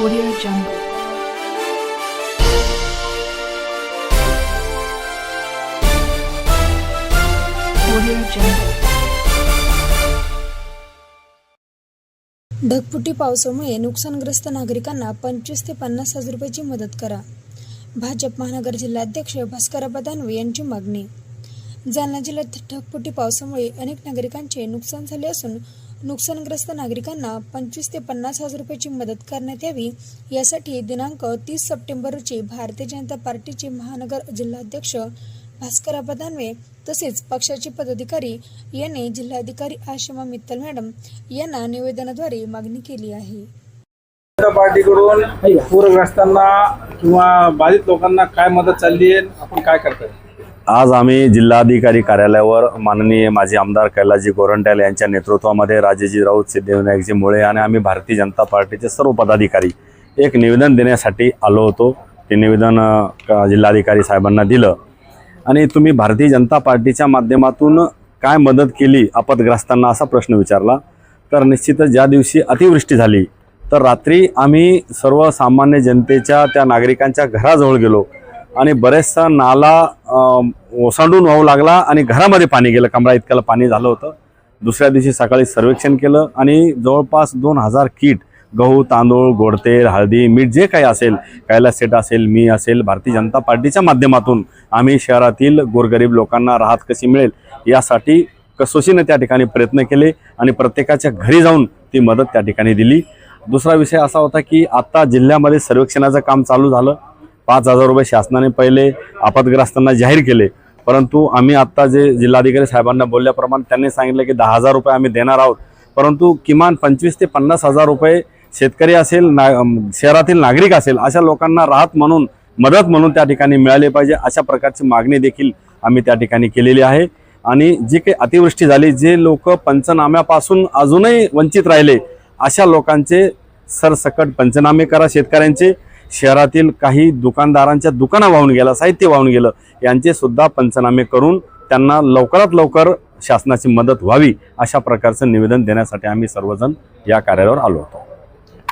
Audio Jungle. ढगफुटी पावसामुळे नुकसानग्रस्त नागरिकांना पंचवीस ते पन्नास हजार रुपयाची मदत करा. भाजप महानगर जिल्हाध्यक्ष भास्करबा दानवे यांची मागणी. जालना जिल्ह्यात ढगफुटी पावसामुळे अनेक नागरिकांचे नुकसान झाले असून नुकसानग्रस्त नागरिकांना पंचवीस ते पन्नास हजार रुपयाची मदत करण्यात यावी. यासाठी दिनांक तीस सप्टेंबर रोजी भारतीय जनता पार्टीचे महानगर जिल्हाध्यक्ष भास्कर दानवे तसेच पक्षाचे पदाधिकारी यांनी जिल्हाधिकारी आशिमा मित्तल मॅडम यांना निवेदनाद्वारे मागणी केली आहे. जनता पार्टीकडून पूरग्रस्तांना किंवा बाधित लोकांना काय मदत चालली आहे? आपण काय करताय? आज आम्ही जिल्हाधिकारी कार्यालयावर माननीय माजी आमदार कैलाजी गोरंट्याल यांच्या नेतृत्वामध्ये राजेजी राऊत सिद्धिविनायकजी मुळे आणि आम्ही भारतीय जनता पार्टीचे सर्व पदाधिकारी एक निवेदन देण्यासाठी आलो होतो. ते निवेदन जिल्हाधिकारी साहेबांना दिलं. आणि तुम्ही भारतीय जनता पार्टीच्या माध्यमातून काय मदत केली आपदग्रस्तांना असा प्रश्न विचारला. तर निश्चितच ज्या दिवशी अतिवृष्टी झाली तर रात्री आम्ही सर्वसामान्य जनतेच्या त्या नागरिकांच्या घराजवळ गेलो आणि बरेचसा नाला ओसांडून वाहू लागला आणि घरामध्ये पाणी गेलं. कमरा इतक्याला पाणी झालं होतं. दुसऱ्या दिवशी सकाळी सर्वेक्षण केलं आणि जवळपास दोन हजार किट गहू तांदूळ गोडतेल हळदी मीठ जे काही असेल कैलास सेट असेल मी असेल भारतीय जनता पार्टीच्या माध्यमातून आम्ही शहरातील गोरगरीब लोकांना राहत कशी मिळेल यासाठी कसोशीने त्या ठिकाणी प्रयत्न केले आणि प्रत्येकाच्या घरी जाऊन ती मदत त्या ठिकाणी दिली. दुसरा विषय असा होता की आत्ता जिल्ह्यामध्ये सर्वेक्षणाचं काम चालू झालं. पाच हजार रुपये शासनाने पहिले आपदग्रस्तांना जाहीर केले. परंतु आम्ही आत्ता जे जिल्हाधिकारी साहेबांना बोलल्याप्रमाणे त्यांनी सांगितलं की दहा हजार रुपये आम्ही देणार आहोत. परंतु किमान पंचवीस ते पन्नास हजार रुपये शेतकरी असेल ना शहरातील नागरिक असेल अशा लोकांना राहत म्हणून मदत म्हणून त्या ठिकाणी मिळाली पाहिजे अशा प्रकारची मागणी देखील आम्ही त्या ठिकाणी केलेली आहे. आणि जी काही अतिवृष्टी झाली जे लोक पंचनाम्यापासून अजूनही वंचित राहिले अशा लोकांचे सरसकट पंचनामे करा शेतकऱ्यांचे. शहरातील काही दुकानदारांच्या दुकानं वाहून गेलं साहित्य वाहून गेलं यांचे सुद्धा पंचनामे करून त्यांना लवकरात लवकर शासनाची मदत व्हावी अशा प्रकारचं निवेदन देण्यासाठी आम्ही सर्वजण या कार्यालयावर आलो होतो.